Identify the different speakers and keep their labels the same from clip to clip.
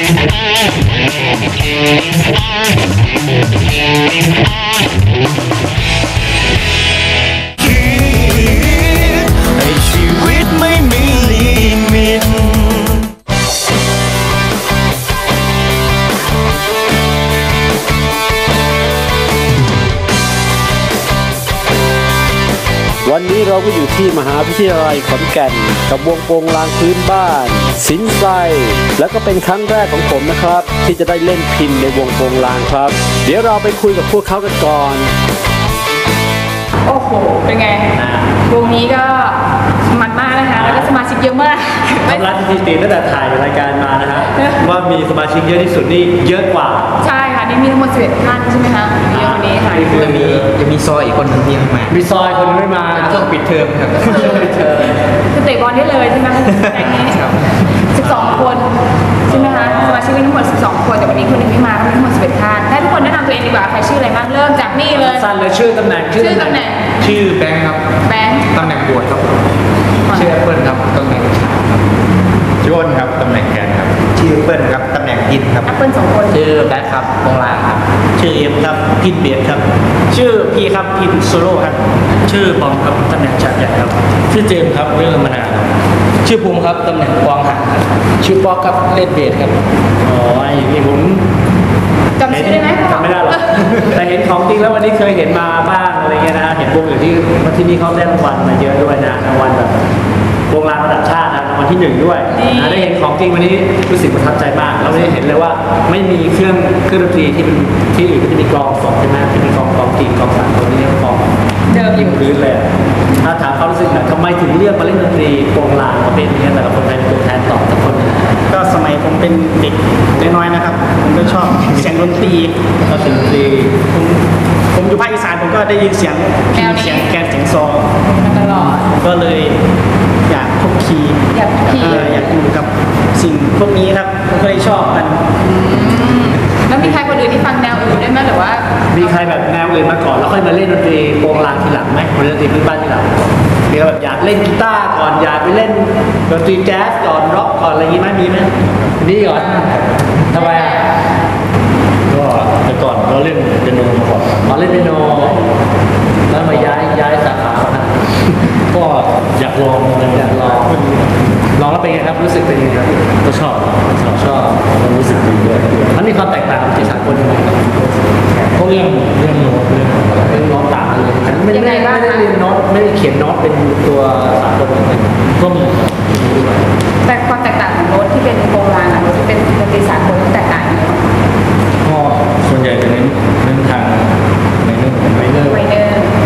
Speaker 1: ใวั
Speaker 2: นนี้เราก็อยู่ที่มหาวิทยาลัยขอนแก่น กับวงโปงลางพื้นบ้าน สินไซแล้วก็เป็นครั้งแรกของผมนะครับ ที่จะได้เล่นพินในวงโปงลางครับ เดี๋ยวเราไปคุยกับพวกเขากันก่อน
Speaker 3: โอ้โห เป็นไง วงนี้ก็มันมากนะคะ แล้วก็สมาชิกเยอะมาก
Speaker 2: ทำรันสถิติตั้งแต่ถ่ายรายการมานะฮะ ว่ามีสมาชิกเยอะที่สุดนี่เยอะกว่า
Speaker 3: ใช่ค่ะ นี่มีทั้งหมด11ท่านใช่ไหมคะเยอะกว่านี้ค่ะ
Speaker 4: จะมีจะมีซอยอีกคนหนึ่งที่ยังไม่มา
Speaker 2: มีซอยคนไม่มา
Speaker 4: ช่วงปิดเทอมครับ
Speaker 3: คือเตะบอลได้เลยใช่ไหมคะแก๊งนี้12 คนใช่ไหมคะสมาชิกมีทั้งหมด 12 คนแต่วันนี้คนหนึงไม่มาก็มีทั้งหมด11ท่านให้ทุกคนแนะนำตัวเองดีกว่าใครชื่ออะไรบ้างเริ่มจากนี่เลย
Speaker 2: สั้นเลยชื่อตำแหน่ง
Speaker 3: ชื่อตำแหน่ง
Speaker 4: ชื่อแบงค์ครับ
Speaker 3: แบงค์
Speaker 4: ตำแหน่งบวชครับชื่อแอปเปิลครับตำแหน่งฉากครับ ชื่ออ้นครับตำแหน่งแกนครับ ชื่อเปิ้ลครับตำแหน่งยินครับ
Speaker 3: แอปเปิลสองคน
Speaker 4: ชื่อแบ็คครับวงลางครับ
Speaker 2: ชื่อเอ็มครับพินเบียดครับ ชื่อพีครับพินโซโล่ครับ ชื่อบอมครับตำแหน่งฉากใหญ่ครับ ชื่อเจมครับเรื่องมานานครับ
Speaker 4: ชื่อภูมิครับตำแหน่งกวางหางครับชื่อป๊อกครับเล่นเบสครับ
Speaker 2: อ๋อไอ้นี่ผม
Speaker 3: จำชื่อได้ไหม
Speaker 2: จำไม่ได้หรอกแต่เห็นของจริงแล้ววันนี้เคยเห็นมาบ้างอะไรเงี้ยนะเห็นวงอยู่ที่ที่นี่เขาได้รางวัลมาเยอะด้วยนะรางวัลแบบ วงรางระดับชาตินะรางวัลที่หนึ่งด้วยนะได้เห็นของจริงวันนี้รู้สึกประทับใจมาก เราได้เห็นเลยว่าไม่มีเครื่องเครื่องดนตรีที่เป็นที่อื่นก็จะมีกลองสองใช่ไหมที่มีกลองกลองกีกลองสามตัวนี้กลอง
Speaker 3: เดิมอยู่
Speaker 2: พื้นเลยอะถ้าถามเขามรู้สึกแบบทำไมถึงเลือกมาเล่นดนตรีวงลางประเภทนี้แต่ละคนใครเป็นตัวแทนตอบสักคนหนึ่ง
Speaker 5: ก็สมัยผมเป็นเด็กน้อยๆนะครับผมก็ชอบเสียงดนตรี
Speaker 2: ก็ถึงดนตรี
Speaker 5: ผมผมอยู่ภาคอีสานผมก็ได้ยินเสียง
Speaker 3: แนวนี้
Speaker 5: เสียงแกนเสียงซอ
Speaker 3: มาตลอด
Speaker 5: ก็เลย อยากพกคีย์
Speaker 3: อยากพกคีย์
Speaker 5: เอออยากอยู่กับสิ่งพวกนี้ครับผมก็เลยชอบกัน
Speaker 3: แล้วมีใครคนอื่นที่ฟังแนวอื่นด้วยไหมหรือว่า
Speaker 2: มีใครแบบแนวอื่นมาก่อนแล้วค่อยมาเล่นดนตรีโปรงลางทีหลังไหมมาเล่นดนตรีพื้นบ้านทีหลังมีแบบอยากเล่นกีตาร์ก่อนอยากไปเล่นดนตรีแจ๊สก่อนร็อกก่อนอะไรอย่างงี้ไหมมีไหมนี่ก่อนทำไมอะ
Speaker 6: ก็แต่ก่อนก็เล่นเปียโนมาก่อน
Speaker 2: มาเล่นเปียโนแล้วมาย้ายย้ายสาขามา
Speaker 6: ก็อยากลองอะไร
Speaker 2: อยากลองลองแล้วเป็นไงครับรู้สึกเป็นยังไงครับ
Speaker 6: ก็ชอบชอบ
Speaker 2: ชอบ
Speaker 6: มันรู้สึกดีด้วย
Speaker 2: มันมีความแตกต่างกับที่สากลยังไงครับ
Speaker 6: ก็เรื่องเรื่องโน้ตเรื่องอะไร
Speaker 2: เรื่องโน้ตต่างกันเลยอันนี้ไม่ได้
Speaker 3: ยังไงบ้าง
Speaker 2: ไม่ได้
Speaker 3: คะ
Speaker 2: เรียนโน้ตไม่ได้เขียนโน้ตเป็นตัวสากลเหมือนกัน
Speaker 6: ก็มี
Speaker 3: แต่ความแตกต่างของโน้ตที่เป็นโบราณกับโน้ตที่เป็นดนตรีสากลแตกต่างยังไง
Speaker 6: ก็ส่วนใหญ่จะเน้นเน้นทางในเรื่องของ
Speaker 2: ไม่เลิก
Speaker 3: ไวเนอร์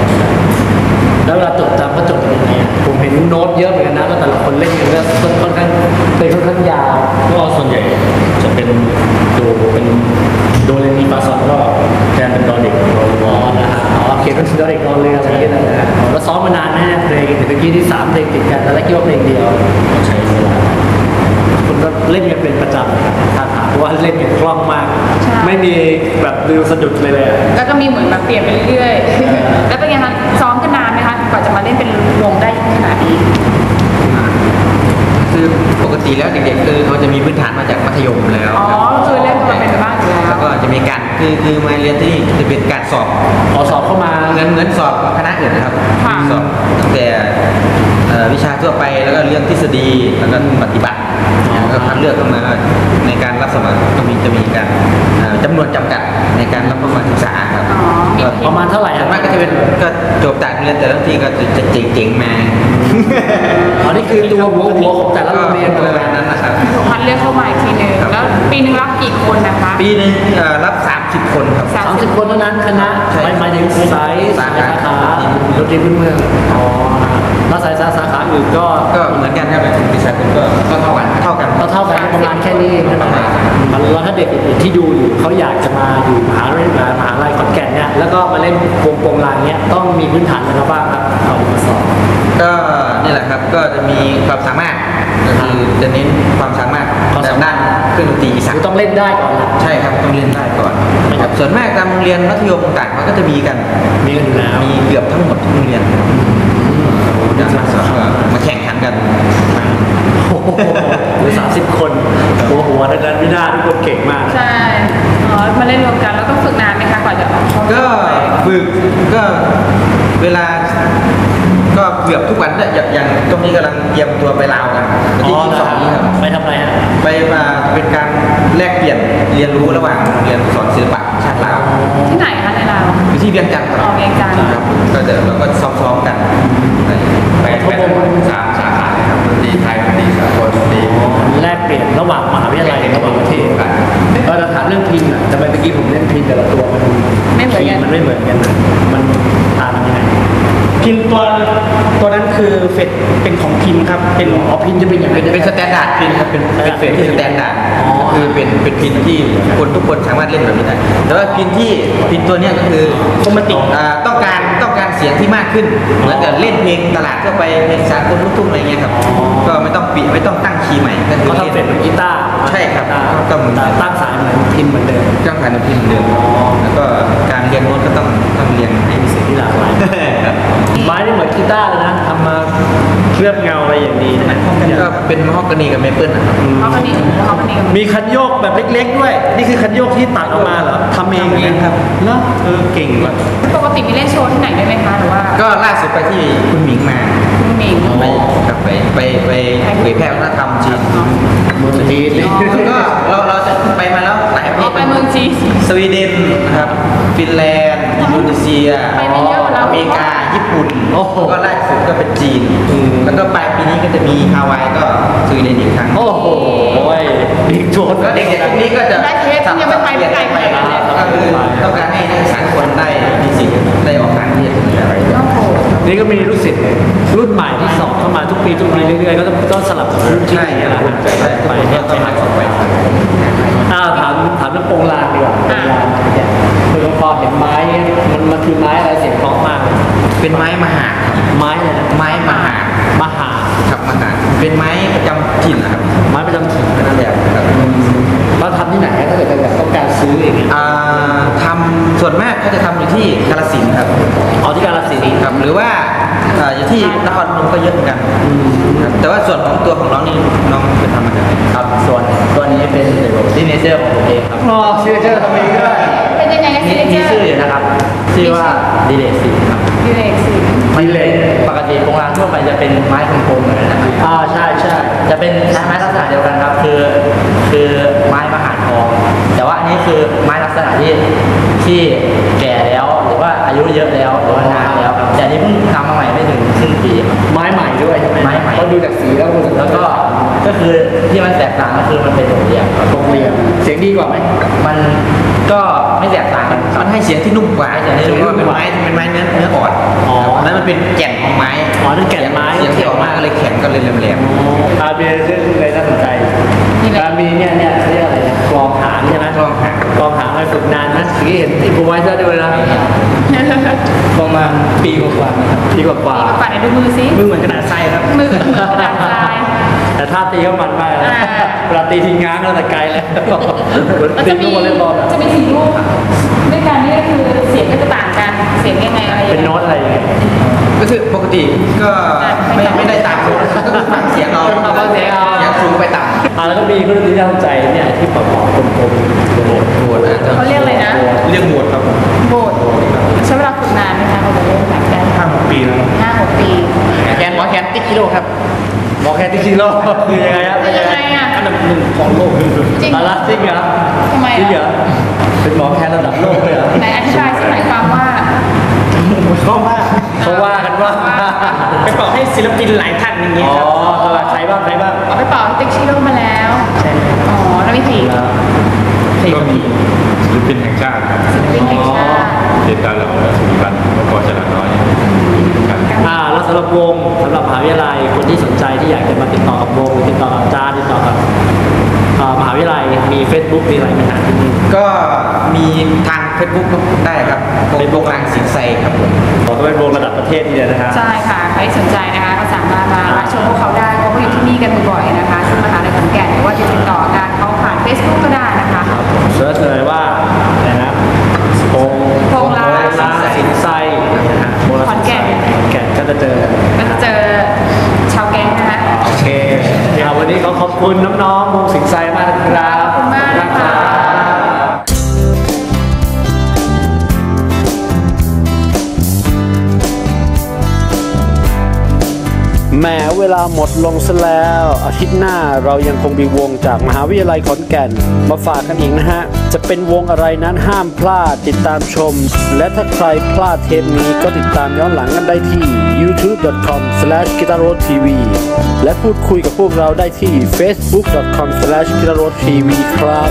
Speaker 2: สะดุดเลยเลยอะ
Speaker 3: แล้วก็มีเหมือนแบบเปลี่ยนไปเรื่อยๆ แล้วเป็นไงคะซ้อมกันนานไหมคะกว่าจะมาเล่นเป็นวงได้ขนาดนี้
Speaker 4: คือปกติแล้วเด็กๆคือเขาจะมีพื้นฐานมาจากมัธยมแล้ว
Speaker 3: อ๋อคือเล่นมาเป็นบ้างอยู่แล้ว
Speaker 4: แล้วก็จะมีการคือคือมาเรียนที่นี่จะเป็นการสอบ
Speaker 2: พอสอบเข้ามา
Speaker 4: เหมือนเหมือนสอบคณะอื่นนะครับ
Speaker 3: ค่ะ
Speaker 4: สอบตั้งแต่เอ่อวิชาทั่วไปแล้วก็เรื่องทฤษฎีแล้วก็ปฏิบัติแล้วก็คัดเลือกเข้ามาในการรับสมัครก็มีจะมีการเอ่อ จำนวนจำกัดในการรับเข้ามาศึกษาครับ
Speaker 3: อ๋อมี
Speaker 4: ก็
Speaker 2: ประมาณเท่าไหร่
Speaker 4: ส่ว
Speaker 2: อะ
Speaker 4: นมากก็จะเป็นก็จบจากเรียนแต่ละที่ก็จะจะเจ๋งๆมา
Speaker 2: อ๋อนี่คือตัวหัวหัวของแต่ละโรงเรียน
Speaker 4: ป
Speaker 2: เล
Speaker 4: ระ
Speaker 2: ย
Speaker 4: มาณนั้นนะครับ
Speaker 3: คัด เลือกเข้ามาอีกทีหนึง
Speaker 4: ครับ
Speaker 3: แล้วปีหนึงรับกี่คนนะคะ
Speaker 4: ปีหนึงเอ่อรับ 30 คนครับ
Speaker 3: สาม
Speaker 2: สามสิบคนเท่านั้นคณะ
Speaker 4: ใช่
Speaker 2: หมายหมายถึงสาย
Speaker 4: สา
Speaker 2: สา
Speaker 4: ขา
Speaker 2: ขาดนตรีพื้นเมืองอ๋อแล้วสายสาขาอื่นก็
Speaker 4: ก็เหมือนกันครับแบบวิชาคุณก็ก็เท่ากันเท่ากัน
Speaker 2: ก็เท่ากันประมาณแค่นี้ใช่ไหมแล้วถ้าเด็กอื่นๆที่ดูอยู่เขาอยากจะมาอยู่มหาวิทยาลัยมหาลัยขอนแก่นเนี่ยแล้วก็มาเล่นวงโปงลางเนี้ยต้องมีพื้นฐานอะไรบ้างครับเอามาสอบ
Speaker 4: ก็นี่แหละครับก็จะมีความสามารถก็ คือจะเน้นความสามารถ
Speaker 2: ความ
Speaker 4: แต่
Speaker 2: สามารถ
Speaker 4: ด้านเครื่องดนตรีอีสา
Speaker 2: คื
Speaker 4: น
Speaker 2: อต้องเล่นได้ก่อนละ
Speaker 4: ใช่ครับต้องเรียนได้ก่อนครับส่วนมากตามโรงเรียนมัธยมต่างๆมันก็จะมีกัน
Speaker 2: มีกันอยู่แล้ว
Speaker 4: มีเกือบทั้งหมดทุกโรงเรียนครับจะมาสอบมาแข่งขันกัน
Speaker 2: โหหรือสามสิบคนหัวหัวทั้งนั้นไม่น่าทุกคนเก่งมาก
Speaker 3: ใช่ อ๋อมาเล่นรวมกันแล้วต้องฝึกนานไหมคะกว่าจะออกเข้า
Speaker 4: ก็ฝึกก็เวลา ก็เกือบทุกวันเนี่ยอย่างอย่างตรงนี้กำลังเตรียมตัวไปลาวกันวันที่ยี่สิบสองนี้ครับ
Speaker 2: ไปทำอะไรฮะ
Speaker 4: ไปมาเป็นการแลกเปลี่ยนเรียนรู้ระหว่างโรงเรียนสอนศิลปะชาติลาว
Speaker 3: ที่ไหนคะในลาว
Speaker 4: อยู่ที่เวียงจันทร์ค
Speaker 3: อ๋
Speaker 4: รั
Speaker 3: อบเวียงจันทร์
Speaker 4: ครับก็เดี๋ยวเราก็ซ้อมๆกันไปไปสามสาขา เลยครับดนตรีไทยดนตรีสากลดนตรี
Speaker 2: แลกเปลี่ยนระหว่างมหาวิทยาลัยระหว่างประเทศ
Speaker 4: กัน
Speaker 2: ก็จะถามเรื่องพินอะทำไมเมื่อกี้ผมเล่นพินแต่ละตัวมัน
Speaker 3: ไม่เหมือนกัน
Speaker 2: มันไม่เหมือนกันนะมันต่างกันยังไง
Speaker 5: พิมพ์ตัวตัวนั้นคือเฟดเป็นของพิมพ์ครับเป็น
Speaker 2: อ๋อพินจะเป็นอย่าง
Speaker 4: เป็
Speaker 2: เป็นน
Speaker 4: เป็นสแตนดาร์ดพินครับเป็นเป็นเฟสที่สแตนดาร์ด
Speaker 2: อ๋อ
Speaker 4: คือเป็นเป็นพินที่คนทุกคนสามารถเล่นแบบนี้ได้แต่ว่าพินที่พินตัวเนี้ยก็คือ
Speaker 5: คอมมติก
Speaker 4: อ่าต้องการต้องการ เสียงที่มากขึ้น เหมือนกับเล่นเพลงตลาดทั่วไปเพลงสากลลูกทุ่งอะไรเงี้ยครับ ก็ไม่ต้องปิดไม่ต้องตั้งคีย์ใหม่ก็คือ
Speaker 2: เขาทำเสร็จเป็นกีตาร์
Speaker 4: ใช่ครับ
Speaker 2: กีตาร์
Speaker 4: ต้อง
Speaker 2: แต่ตั้งสายเหมือนพินเหมือนเดิม
Speaker 4: จ้างผ่านเป็นพินเดิมแล้วก็การเรียนโน้ตก็ต้องต้องเรียนให้มีเสียง
Speaker 2: ที่หลากหลาย
Speaker 4: ครับ
Speaker 2: ไม้นี่เหมือนกีตาร์เลยนะทำมาเคลือบเงาอะไรอย่างดีนะ
Speaker 4: ก็เป็นมะฮอกกานีกับเมเปิลนะครับ
Speaker 3: เขาคนนี้เขาคนนี้
Speaker 2: มีคันโยกแบบเล็ก ๆ ด้วย นี่คือคันโยกที่ตัดออกมาเหรอทำเอง
Speaker 4: ทำเองครับ
Speaker 2: เนาะเออเก่งว่ะ
Speaker 3: ปกติมีเล่นโชว์ที่ไหนด้วยไหมคะหรือว่า
Speaker 4: ก็ล่าสุดไปที่คุณหมิงมา
Speaker 3: คุณหมิง
Speaker 4: ไปครับไปไปไปเผยแพร่วัฒนธรรมจีน
Speaker 2: เมืองจีนนี่
Speaker 4: แล้วก็เราเราจะไปมาแล้วหลายประเท
Speaker 3: อ๋อ
Speaker 4: ศ
Speaker 3: ไปเมืองจีน
Speaker 4: สวีเดนนะครับฟินแลนด์อินโดนีเซีย
Speaker 3: ไปมาเยอะกว่าเรา
Speaker 4: อเมริกาญี่ปุ่น
Speaker 2: โอ้โห
Speaker 4: แล้วก็ล่าสุดก็เป็นจีนแล้วก็ปลายปีนี้ก็จะมีฮาวายก็สวีเดนอีกครั้ง
Speaker 2: โอ้โหบิ๊กโจน
Speaker 4: ก็เด็กๆพวกนี้ก็จะ
Speaker 3: ได้เทสที่ยังไม่ไปไม่ไกลขนาดนั้นเลย
Speaker 4: ก็คือต้องการให้นักศึกษาทุกคนได้มีสิทธิ์ได้ออกต่างประเทศอะไรอย่างเงี้ย
Speaker 3: โอ้โห
Speaker 2: นี่ก็มีลูกศิษย์รุ่นใหม่ที่สอบเข้า มาทุกปีทุกปีเรื่อยๆก็ต้องก็สลับกับรุ่นที่
Speaker 4: ใช่
Speaker 2: นี่
Speaker 4: ค
Speaker 2: แห
Speaker 4: รับ
Speaker 2: ละ
Speaker 4: ใช่ใช่
Speaker 2: ไป
Speaker 4: ไป
Speaker 2: เนี่
Speaker 4: เนี่ยย
Speaker 2: ไป
Speaker 4: ต้อง
Speaker 2: หา
Speaker 4: มา
Speaker 2: ข
Speaker 4: อ
Speaker 2: อ
Speaker 4: องก
Speaker 2: ไป
Speaker 4: ไป
Speaker 2: อ้าวถามถามเรื่องโปรงลางดีกว่าโปรงลางเนี่ยคือพอเห็นไม้เนี่ยมันมันคือไม้อะไรเสียงเพราะมาก
Speaker 4: เป็นไม้มหาด
Speaker 2: ไม้อะไรนะ
Speaker 4: ไม้มหาด
Speaker 2: มหา
Speaker 4: ครับมหาดเป็นไม้ประจำถิ่นนะครับ
Speaker 2: ไม้ประจำถิ่น
Speaker 4: นั่นแหละครับ
Speaker 2: เราทำที่ไหนถ้าเกิดจะแบบต้องการซื้ออย่างเงี้ย
Speaker 4: อ่าทำส่วนมากก็จะทำอยู่ที่กาฬสินธุ์ครับ
Speaker 2: เอาที่กาลสินธุ์
Speaker 4: ครับหรือว่าอ่าอยู่ ที่นครพนมก็เยอะเหมือนกันครับแต่ว่าส่วนของตัวของน้องนี่น้องเป็นทำมาจากไหน
Speaker 6: ครับ ส่วนตัวนี้เป็นซิกเนเจอร์ของผมเองครับ
Speaker 2: อ๋อชื่อเจ้าทำเองด้วย
Speaker 3: เป็นยังไงนะ
Speaker 6: มี
Speaker 3: ซิเนเจอร์
Speaker 6: มีชื่ออยู่นะครับชื่อว่าดีเลสีครับ
Speaker 3: ยูเล็กซ์
Speaker 6: มันเป็นปกติโครงรางทั่วไปจะเป็นไม้กลมๆเหมือนกันนะครับ
Speaker 2: อ่าใช่ใช่
Speaker 6: จะเป็นใช้ไม้ลักษณะเดียวกันครับ คือคือไม้มหาดทอง แต่ว่าอันนี้คือไม้ลักษณะที่ที่แก่แล้วหรือว่าอายุเยอะแล้วหรือว่านานแล้วครับแต่อันนี้เพิ่งทำมาใหม่ไม่ถึงครึ่งปีครับ
Speaker 2: ไม้ใหม่ด้วยใช่ไหม
Speaker 6: ไม้ใหม่
Speaker 2: เพราะดูจากสีแล้ว
Speaker 6: แล้วก็ก็ คือที่มันแตกต่างก็คือมันเป็นตรงเหลี่ยมครับ
Speaker 2: ตรงเรียงเสียงดีกว่าไหม
Speaker 6: มันก็ไม่แตกต่างกันครั
Speaker 4: มั
Speaker 6: บ
Speaker 4: นให้เสียงที่นุ่มกว่า
Speaker 6: ให้เสียงที่
Speaker 4: เพ
Speaker 6: นุ่ม
Speaker 4: ราะว่าเป็นไม้เป็นไม้เนื้อเนื้ออ่อน
Speaker 2: อ๋อ
Speaker 4: ครับแล้วมันเป็นแก่นของไม้
Speaker 2: อ๋อนั่นแก่นไม้
Speaker 4: เสียงที่ออกมาก็เลยแข็งก็เลยแหลม
Speaker 2: อาเบียร์เรื่องอะไรน่าสนใจอามีเนี่ยเนี่ยเขาเรียกอะไรนะ กรองหางใช่ไหม
Speaker 4: ๆกลองหาง
Speaker 2: กรองหางไปฝึกนานนะที่เห็นที่กูไว้ด้วยด้วยนะ
Speaker 5: ประมาณปีกว่าๆนะครับ
Speaker 2: ดีกว่ากว่า
Speaker 3: ปัดในดูมือซิ
Speaker 5: มือเหมือนกระดาษทรายครับ
Speaker 3: มือเหมือนกระดาษทราย
Speaker 2: แต่ท่าตีก็มันมากนะ
Speaker 3: อ่า
Speaker 2: เวลาตีทิ้งง้างก็แต่ไกลแล้วเหมือน
Speaker 3: มัน
Speaker 2: ตี
Speaker 3: จะมี
Speaker 2: ลูกวอลเลย์บอลอะ
Speaker 3: จะมีสี่ลูก ด้วยกันนี่ก็คือเสียงก็จะต่างกัน เสียงยังไงอะไรยังไง
Speaker 2: เป็นโน้ตอะไรอย่างเงี้ย
Speaker 4: ก็คือปกติก็ไม่ไม่ได้ตามโน้ตก็คือฟังเสียงเอา
Speaker 2: เอาฟังเสียงเอา
Speaker 4: เสียงสูงไปต่ำ
Speaker 2: อ่าแล้วก็มีเครื่องดนตรีที่น่าสนใจเนี่ยที่ประกอบกลมๆ
Speaker 4: โหดโหดนะ
Speaker 3: เขาเรียกอะไรนะ
Speaker 4: เรียกโหดครับ
Speaker 3: โบสถ์ใช้เวลาฝึกนานไหมคะเราจะเล่นแบบได้
Speaker 5: ห้าหกปีแล้ว
Speaker 3: ห้าหกปี
Speaker 4: แคนหมอแคนติ๊กกิโลครับ
Speaker 2: หมอแค่ที่คิโลคือยังไงครับ
Speaker 3: เป็นยังไงอะ
Speaker 2: อันดับหนึ่งของโลก
Speaker 3: จริง
Speaker 2: อาราจริงเหรอ
Speaker 3: ทำไม
Speaker 2: จริงเหร
Speaker 3: อะ
Speaker 2: อ เป็นหมอแค่ระดับโลกเลยเหรอ
Speaker 3: ไหนอธิบายสิหมายความว่า
Speaker 5: ชอบมาก
Speaker 2: เขาว่ากันว่า
Speaker 5: ไปเป่าให้ศิลปินหลายท่านอย่างเงี้
Speaker 2: อ๋
Speaker 5: ย
Speaker 2: อ
Speaker 5: ครับ
Speaker 2: ใครบ้างใครบ้าง
Speaker 3: เอาไปเป่าให้ติ๊กชิโร่มาแล้วอ๋อแล้วมีผี
Speaker 7: ก็มีศิลปินแห่งชาติครับ
Speaker 3: ศิลปินแห่งชาติ
Speaker 7: เดนดาเหลาและสุริบันแล้วก็ฉลาดน้อยครับ
Speaker 2: อ่าแล้วสำหรับวงสำหรับมหาวิทยาลัยคนที่สนใจที่อยากจะมาติดต่อกับวงหรือติดต่อกับอาจารย์ติดต่อกับอ่า มหาวิทยาลัยมี Facebook มีอะไรไหมฮะที่นี่
Speaker 4: ก็มีทาง Facebook ก็ได้ครับเป็นโปรแกรมสินไซครับผม
Speaker 2: ขอก็เป็นวงระดับประเทศทีเดียวนะฮะ
Speaker 3: ใช่ค่ะ ใครสนใจนะคะก็สามารถมารับชมพวกเขาได้เพราะว่าอยู่ที่นี่กันบ่อยๆนะคะซึ่งมหาลัยขอนแก่นหรือว่าจะติดต่อกันเขาผ่าน Facebook ก็ได้นะคะ
Speaker 2: เสิร์ชเลยว่าอะไรนะโปง
Speaker 3: โปงลาง
Speaker 2: ลางสินไซนะฮะโปงลาง
Speaker 3: ขอนแก่น
Speaker 2: ขอนแก่นก็จะเจอกัน
Speaker 3: ก็จะเจอ เอาวันนี้
Speaker 2: ขอขอบคุณน้องๆวงสิงไซมากครับ
Speaker 3: ขอบคุณมากค
Speaker 8: รับ วลาหมดลงซะแล้ว อาทิตย์หน้าเรายังคงมีวงจากมหาวิทยาลัยขอนแก่น มาฝากกันอีกนะฮะ จะเป็นวงอะไรนั้นห้ามพลาดติดตามชม และถ้าใครพลาดเทปนี้ก็ติดตามย้อนหลังกันได้ที่ youtube.com/guitarotv และพูดคุยกับพวกเราได้ที่ facebook.com/guitarotv ครับ